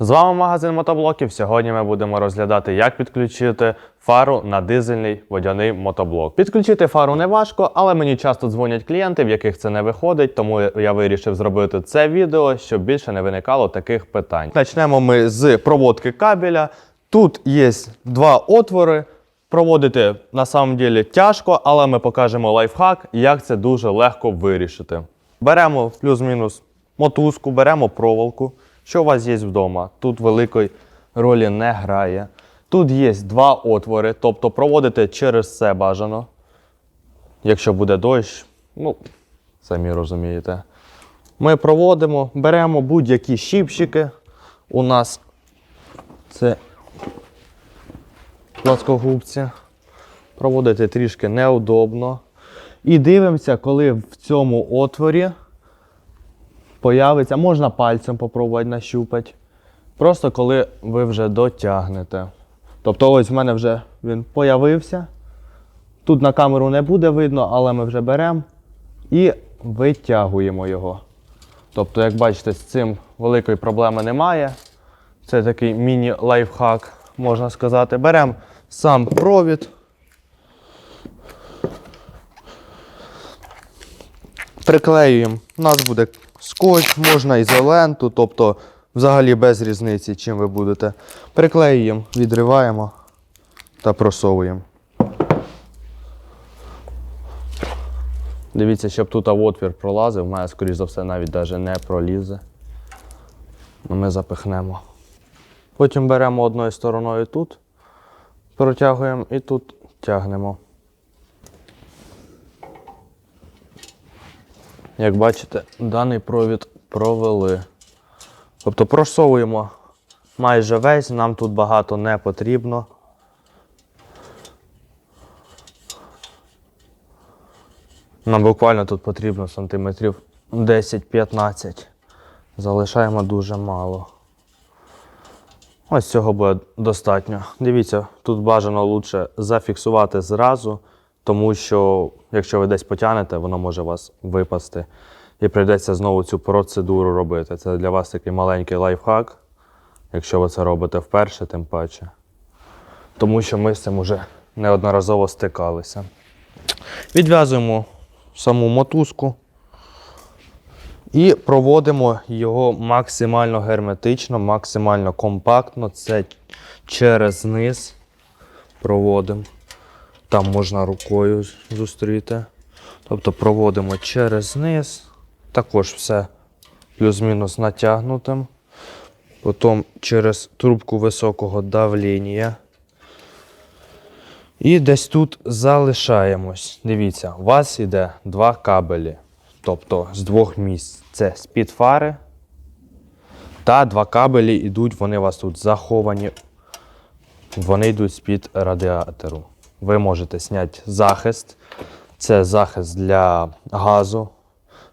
З вами магазин мотоблоків. Сьогодні ми будемо розглядати, як підключити фару на дизельний водяний мотоблок. Підключити фару не важко, але мені часто дзвонять клієнти, в яких це не виходить, тому я вирішив зробити це відео, щоб більше не виникало таких питань. Почнемо ми з проводки кабеля. Тут є два отвори. Проводити на самом деле тяжко, але ми покажемо лайфхак, як це дуже легко вирішити. Беремо плюс-мінус мотузку, беремо проволоку. Що у вас є вдома? Тут великої ролі не грає. Тут є два отвори, тобто проводити через це бажано. Якщо буде дощ, ну, самі розумієте. Ми проводимо, беремо будь-які щіпчики. У нас це плоскогубці. Проводити трішки неудобно. І дивимося, коли в цьому отворі появиться, можна пальцем попробувати нащупати. Просто коли ви вже дотягнете. Тобто, ось в мене вже він появився. Тут на камеру не буде видно, але ми вже беремо і витягуємо його. Тобто, як бачите, з цим великої проблеми немає. Це такий міні-лайфхак, можна сказати. Беремо сам провід. Приклеюємо. У нас буде скотч, можна ізоленту, тобто взагалі без різниці, чим ви будете. Приклеюємо, відриваємо та просовуємо. Дивіться, щоб тут отвір пролазив, мене, скоріш за все, навіть даже не пролізе. Ну, Ми запихнемо. Потім беремо одною стороною тут, протягуємо і тут тягнемо. Як бачите, даний провід провели. Тобто просовуємо майже весь, нам тут багато не потрібно. Нам буквально тут потрібно сантиметрів 10-15. Залишаємо дуже мало. Ось цього буде достатньо. Дивіться, тут бажано лучше зафіксувати зразу, тому що якщо ви десь потягнете, воно може вас випасти. І прийдеться знову цю процедуру робити. Це для вас такий маленький лайфхак, якщо ви це робите вперше, тим паче. Тому що ми з цим вже неодноразово стикалися. Відв'язуємо саму мотузку і проводимо його максимально герметично, максимально компактно. Це через низ проводимо. Там можна рукою зустріти. Тобто проводимо через низ. Також все плюс-мінус натягнутим. Потім через трубку високого давління. І десь тут залишаємось. Дивіться, у вас йде два кабелі. Тобто з двох місць. Це з-під фари. Та два кабелі йдуть, вони у вас тут заховані. Вони йдуть з-під радіатору. Ви можете зняти захист. Це захист для газу.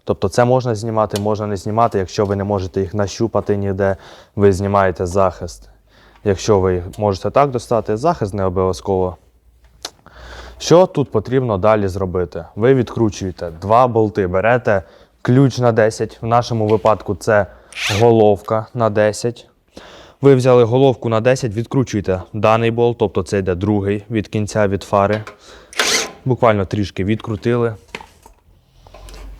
Тобто це можна знімати, можна не знімати. Якщо ви не можете їх нащупати ніде, ви знімаєте захист. Якщо ви можете так достати, захист не обов'язково. Що тут потрібно далі зробити? Ви відкручуєте два болти, берете ключ на 10. В нашому випадку це головка на 10. Ви взяли головку на 10, відкручуєте даний болт, тобто це йде другий від кінця від фари. Буквально трішки відкрутили.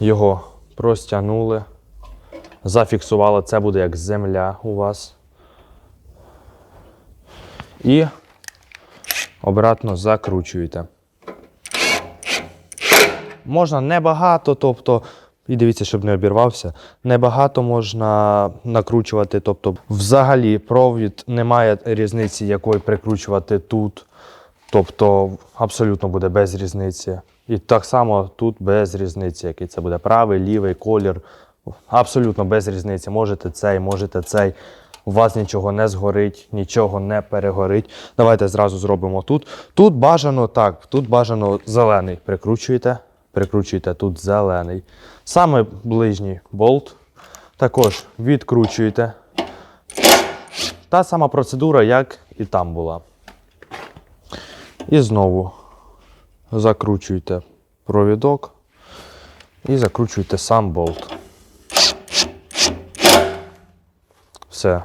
Його простягнули. Зафіксували, це буде як земля у вас. І обратно закручуєте. Можна небагато, тобто, і дивіться, щоб не обірвався. Небагато можна накручувати. Тобто, взагалі, провід немає різниці, якої прикручувати тут. Тобто, абсолютно буде без різниці. І так само тут без різниці, який це буде правий, лівий колір. Абсолютно без різниці. Можете цей, можете цей. У вас нічого не згорить, нічого не перегорить. Давайте зразу зробимо тут. Тут бажано так, тут бажано зелений. Прикручуєте, прикручуєте тут зелений. Саме ближній болт. Також відкручуєте. Та сама процедура, як і там була. І знову закручуєте провідок і закручуєте сам болт. Все.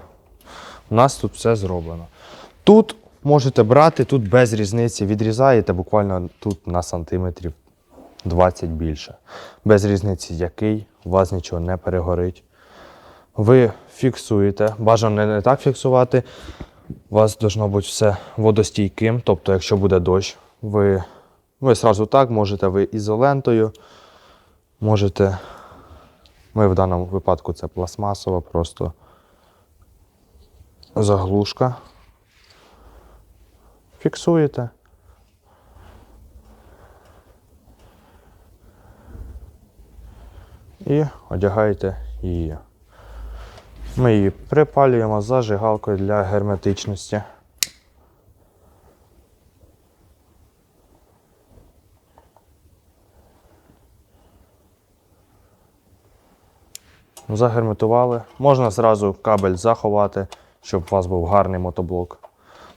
У нас тут все зроблено. Тут можете брати, тут без різниці відрізаєте буквально тут на сантиметрів 20 більше. Без різниці який, у вас нічого не перегорить. Ви фіксуєте, бажано не, так фіксувати. У вас должно бути все водостійким, тобто, якщо буде дощ, ви, ви сразу так можете ви ізолентою, можете. Ми в даному випадку це пластмасова, просто заглушка. Фіксуєте. І одягаєте її. Ми її припалюємо зажигалкою для герметичності. Загерметували. Можна зразу кабель заховати, щоб у вас був гарний мотоблок.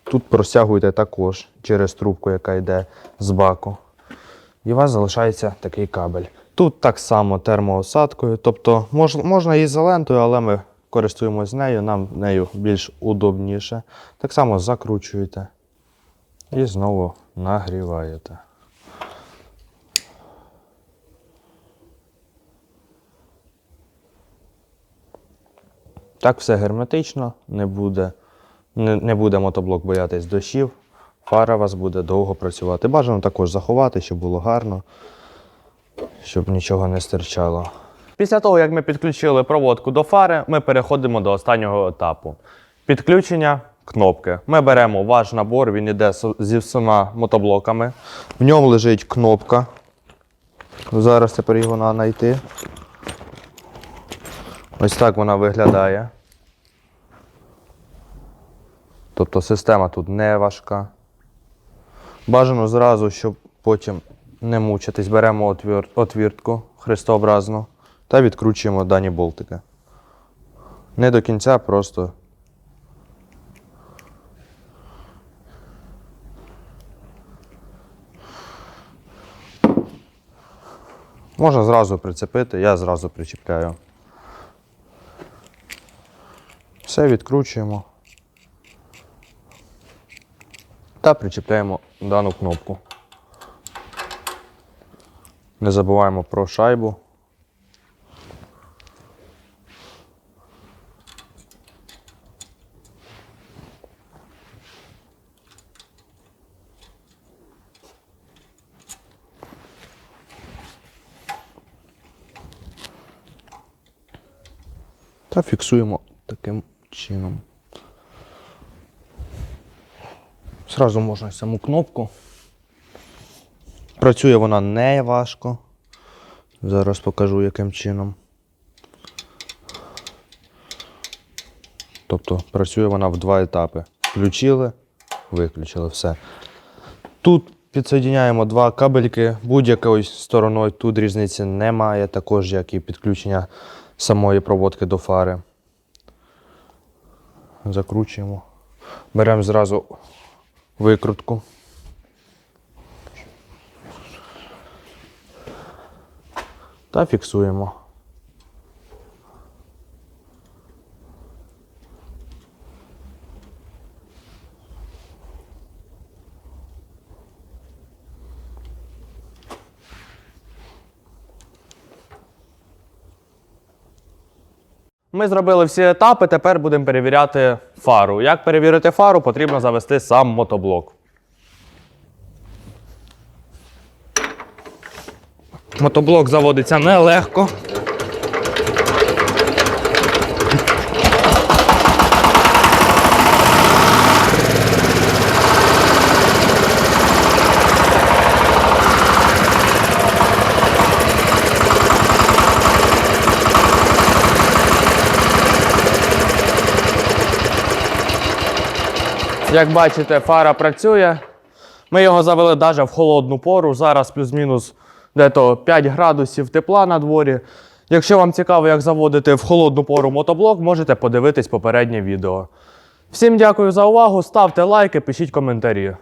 Тут простягуєте також через трубку, яка йде з баку. І у вас залишається такий кабель. Тут так само термоосадкою, тобто мож, можна і ізолентою, але ми користуємось нею, нам нею більш удобніше. Так само закручуєте і знову нагріваєте. Так все герметично, не буде, не, не буде мотоблок боятись дощів, фара вас буде довго працювати. Бажано також заховати, щоб було гарно, щоб нічого не стирчало. Після того, як ми підключили проводку до фари, ми переходимо до останнього етапу. Підключення кнопки. Ми беремо ваш набор, він йде зі всіма мотоблоками. В ньому лежить кнопка. Зараз тепер його треба знайти. Ось так вона виглядає. Тобто система тут не важка. Бажано зразу, щоб потім не мучитись, беремо отвір... отвіртку хрестообразну та відкручуємо дані болтики. Не до кінця, просто. Можна зразу прицепити, я зразу причіпляю. Все відкручуємо та причіпляємо дану кнопку. Не забуваємо про шайбу. Та фіксуємо таким чином. Зразу можна саму кнопку. Працює вона не важко. Зараз покажу, яким чином. Тобто працює вона в два етапи. Включили, виключили все. Тут підсоединяємо два кабельки будь-якою стороною. Тут різниці немає, також як і підключення самої проводки до фари. Закручуємо. Беремо зразу викрутку. Та фіксуємо. Ми зробили всі етапи, тепер будемо перевіряти фару. Як перевірити фару, потрібно завести сам мотоблок. Мотоблок заводиться нелегко. Як бачите, фара працює. Ми його завели навіть в холодну пору. Зараз плюс-мінус дето 5 градусів тепла на дворі. Якщо вам цікаво, як заводити в холодну пору мотоблок, можете подивитись попереднє відео. Всім дякую за увагу, ставте лайки, пишіть коментарі.